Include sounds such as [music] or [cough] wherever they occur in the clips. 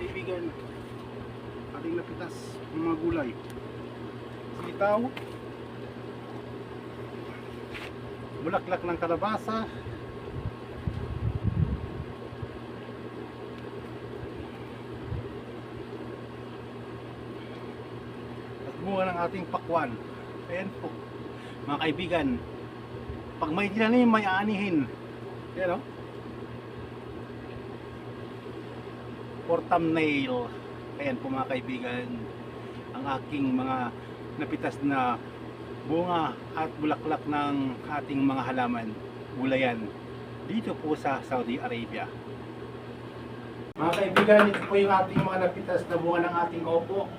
kaibigan, ating napitas ng mga gulay. Sitaw, bulaklak ng kalabasa, at bunga ng ating pakwan. Ayan po, mga kaibigan, pag may tinanim, may aanihin. Ayan o. For thumbnail. Ayan po mga kaibigan, ang aking mga napitas na bunga at bulaklak ng ating mga halaman, gulayan, dito po sa Saudi Arabia. Mga kaibigan, ito po yung ating mga napitas na bunga ng ating opo.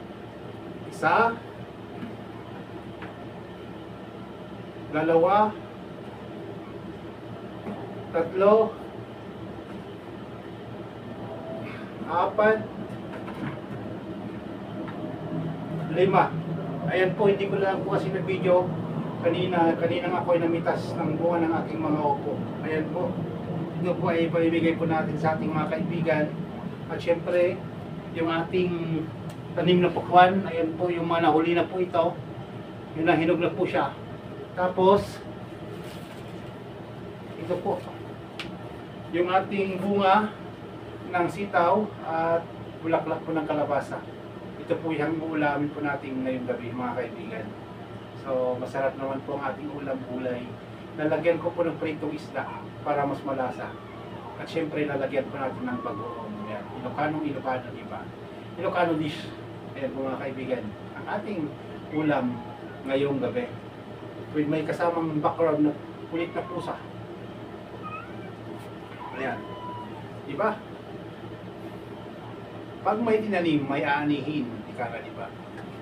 Isa, dalawa, tatlo, apat, lima. Ayan po, hindi ko lang po kasi na video kanina, kanina nga ako ay namitas ng bunga ng aking mga opo. Ayan po. Ito po ay paibigay po natin sa ating mga kaibigan. At syempre, yung ating tanim na pakwan, ayan po yung mga nahuli na po ito. Yung nahinog na po siya. Tapos, ito po, yung ating bunga ng sitaw at bulaklak po ng kalabasa. Ito po yung uulamin po natin ngayong gabi mga kaibigan. So masarap naman po ang ating ulam gulay. Lalagyan ko po ng pritong isda para mas malasa. At syempre lalagyan po natin ng bagoong. Yan. Ilocano, Ilocano, di ba? Ilocano dish. Ayan po mga kaibigan. Ang ating ulam ngayong gabi. With may kasamang background na kulit na pusa. Ayan. Di ba? Pag may tinanim, may aanihin. Ika nga, di ba?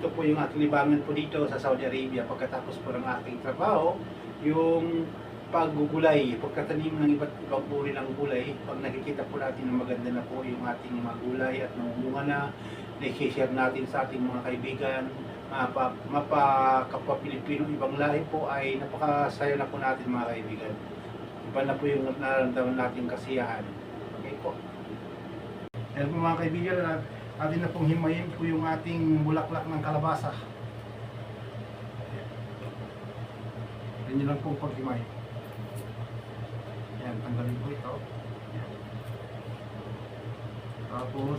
Ito po yung aking libangan po dito sa Saudi Arabia pagkatapos po ng aking trabaho, yung paggugulay, pagkatanim ng iba't ibang uri ng gulay, pag nakikita po natin na maganda na po yung ating mga gulay at namumunga na, na-share natin sa ating mga kaibigan, mapa, mapakapwa Pilipino, ibang lahi po ay napakasaya na po natin mga kaibigan. Iba na po yung nararamdaman natin kasiyahan. Okay po. Ayan po mga kaibigan, at atin na pong himayin po yung ating bulaklak ng kalabasa. Ganyan lang po paghimay. Ayan, tanggalin po ito. Tapos,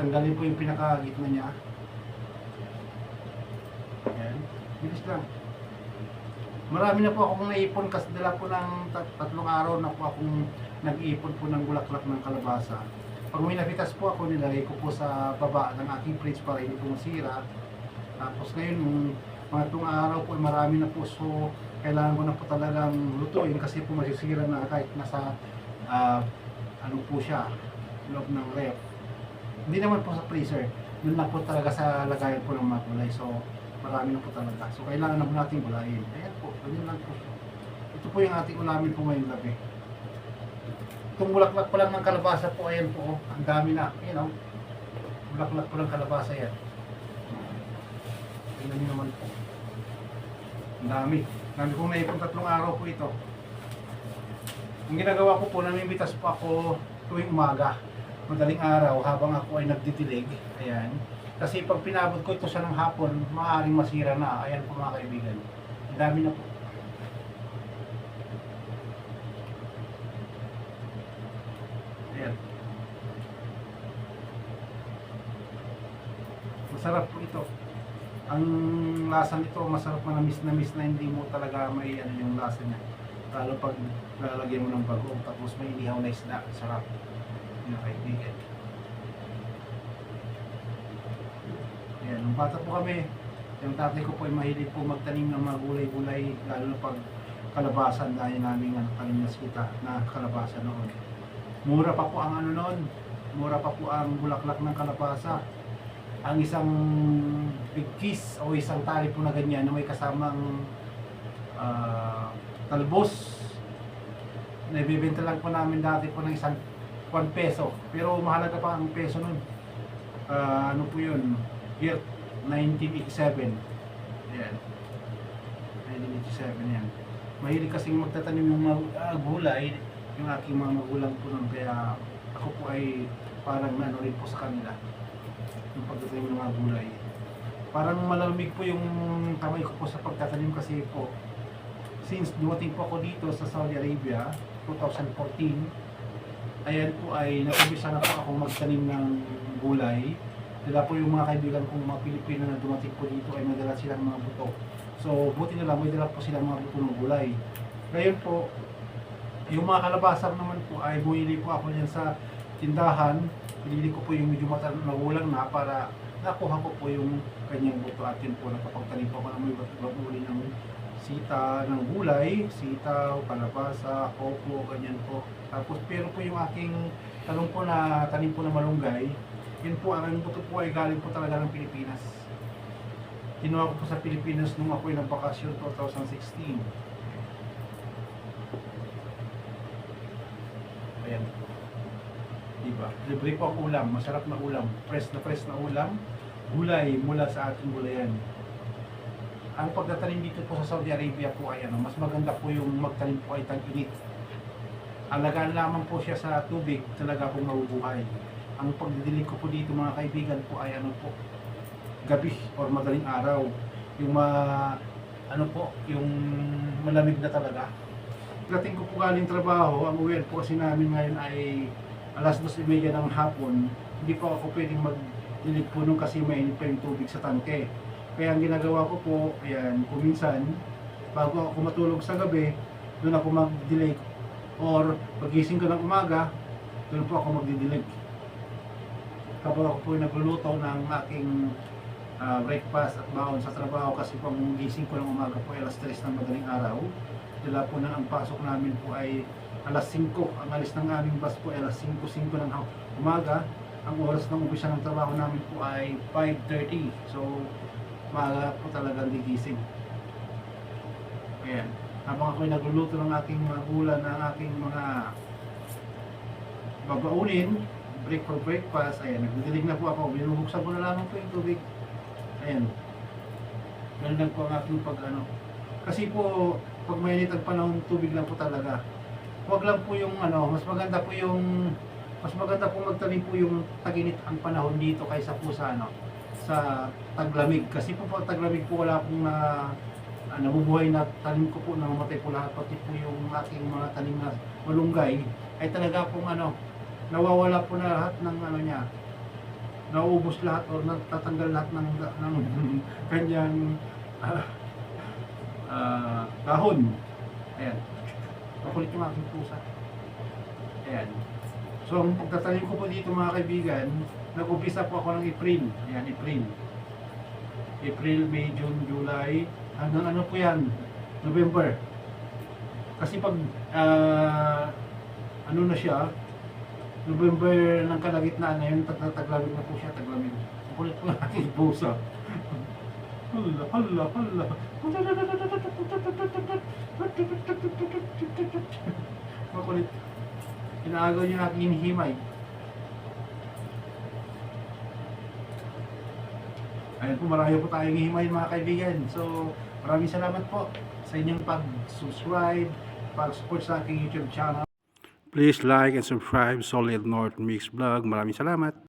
tanggalin po yung pinakagitna niya. Ayan, bilis lang. Marami na po akong naipon kasi dala po ng tat- tatlong araw na po akong nag-iipon po ng bulaklak ng kalabasa. Pag may napitas po ako, nilagay ko po sa baba ng aking fridge para hindi po. Tapos ngayon, nung mga itong araw po, ay marami na po. So, kailangan ko na po talagang lutuin kasi po masisira na kahit nasa, ah, ano po siya, loob ng ref. Hindi naman po sa freezer. Doon lang po talaga sa lagayan po ng mga gulay. So, marami na po talaga. So, kailangan na po natin gulayin. Ayan po, ganyan lang po. Ito po yung ating ulamin po ngayong gabi. Itong bulaklak pa lang ng kalabasa po, ayan po, oh. ang dami na. Ayan o. Bulaklak pa lang kalabasa yan. Tingnan nyo naman po. Ang dami. Dami kong naipon tatlong araw po ito. Ang ginagawa ko po, namimitas po ako tuwing umaga. Madaling araw habang ako ay nagdidilig. Ayan. Kasi pag pinabot ko ito sa ng hapon, maaaring masira na. Ayan po mga kaibigan. Ang dami na po. Ayan. Masarap po ito. Ang lasa nito, masarap manamis na miss na hindi mo talaga may ano yung lasa niya. Lalo pag lalagyan mo ng bagoong tapos may inihaw na isda. Sarap. Yun ang kaibigan. Ayan, nung bata po kami, yung tatay ko po ay mahilig po magtanim ng mga gulay-gulay, lalo na pag kalabasan dahil namin ano, kanilas kita na kalabasa noon. Mura pa po ang ano noon, mura pa po ang bulaklak ng kalabasa. Ang isang big kiss o isang tali po na ganyan na may kasamang ah, talbos. Naibibenta lang po namin dati po ng isang 1 peso. Pero mahalaga pa ang peso nun. Ah, ano po yun? Year 1987. Ayan. 1987 yan. Mahilig kasing magtatanim yung mga ah, gulay, yung aking mga magulang po nun. Kaya ako po ay parang ano rin po sa kanila yung pagtatanim ng mga gulay. Parang malamig po yung kamay ko po sa pagtatanim kasi po since dumating po ako dito sa Saudi Arabia 2014 ayan po ay nag-umpisa na po ako magtanim ng gulay. Dala po yung mga kaibigan kong mga Pilipino na dumating po dito ay madala silang mga buto. So buti na lang may dala po silang mga buto ng gulay. Ngayon po yung mga kalabasa naman po ay bumili po ako niyan sa tindahan pinili ko po yung medyo magulang na para nakuha ko po yung kanyang buto at po nakapagtanim po ako ng may iba't uri ng sita ng gulay, sitaw, kalabasa, opo, ganyan po. Tapos pero po yung aking talong po na tanim po na malunggay, yun po, ang buto po ay galing po talaga ng Pilipinas. Kinuha ko po sa Pilipinas nung ako ay nagbakasyon 2016. Ayan. Diba? Libre po ang ulam, masarap na ulam, fresh na fresh na ulam, gulay mula sa ating gulayan ang pagtatanim dito po sa Saudi Arabia po ay ano, mas maganda po yung magtanim po ay tag-init. Alagaan lamang po siya sa tubig, talaga pong mabubuhay. Ang pagdidilig ko po dito mga kaibigan po ay ano po, gabi or madaling araw. Yung ma, ano po, yung malamig na talaga. Dating ko po galing trabaho, ang uwi po kasi namin ngayon ay alas 2.30 ng hapon. Hindi po ako pwedeng magdilig po nung kasi mainit pa yung tubig sa tangke. Kaya ang ginagawa ko po, ayan, kuminsan, bago ako matulog sa gabi, doon ako mag-delay. Or pagising ko ng umaga, doon po ako magdidilig. Kapag ako po nagluluto ng aking ah, breakfast at baon sa trabaho kasi pag gising ko ng umaga po ay alas 3 ng madaling araw. Dila po na ang pasok namin po ay alas 5. Ang alis ng aming bus po ay alas 5-5 ng umaga. Ang oras ng umpisa ng trabaho namin po ay 5.30. So, maaga po talagang gigising. Ayan. Habang ako'y nagluluto ng aking mga ulan, ng aking mga babaunin, break for breakfast, ayan, nagdidilig na po ako, binubuksan ko na lamang po yung tubig. Ayan. Ganun lang po ang aking pag ano. Kasi po, pag mainit ang panahon, tubig lang po talaga. Huwag lang po yung ano, mas maganda po yung mas maganda po magtanim po yung taginit ang panahon dito kaysa po sa ano, sa taglamig. Kasi po pag taglamig po wala pong na ah, nabubuhay na tanim ko po namamatay po lahat pati po yung aking mga tanim na malunggay. Ay talaga pong ano nawawala po na lahat ng ano niya. Nauubos lahat o natatanggal lahat ng, ng [laughs] kanyang ah, [laughs] ah, dahon. Ayan makulit yung aking pusa ayan so ang pagtatanim ko po dito mga kaibigan nag-umpisa po ako ng April. Ayan, April. April, May, June, July. Hanggang ano po yan? November. Kasi pag ah, ano na siya, November ng kalagitnaan na yun, tag taglamig na po siya, taglamig. Kulit po natin pusa. Hala, hala, hala. Makulit. Inaagaw niya aking hinihimay. Ayun po, marami po tayong hihimayin mga kaibigan. So, maraming salamat po sa inyong pag-subscribe, pag-support sa aking YouTube channel. Please like and subscribe Solid North Mix Vlog. Maraming salamat.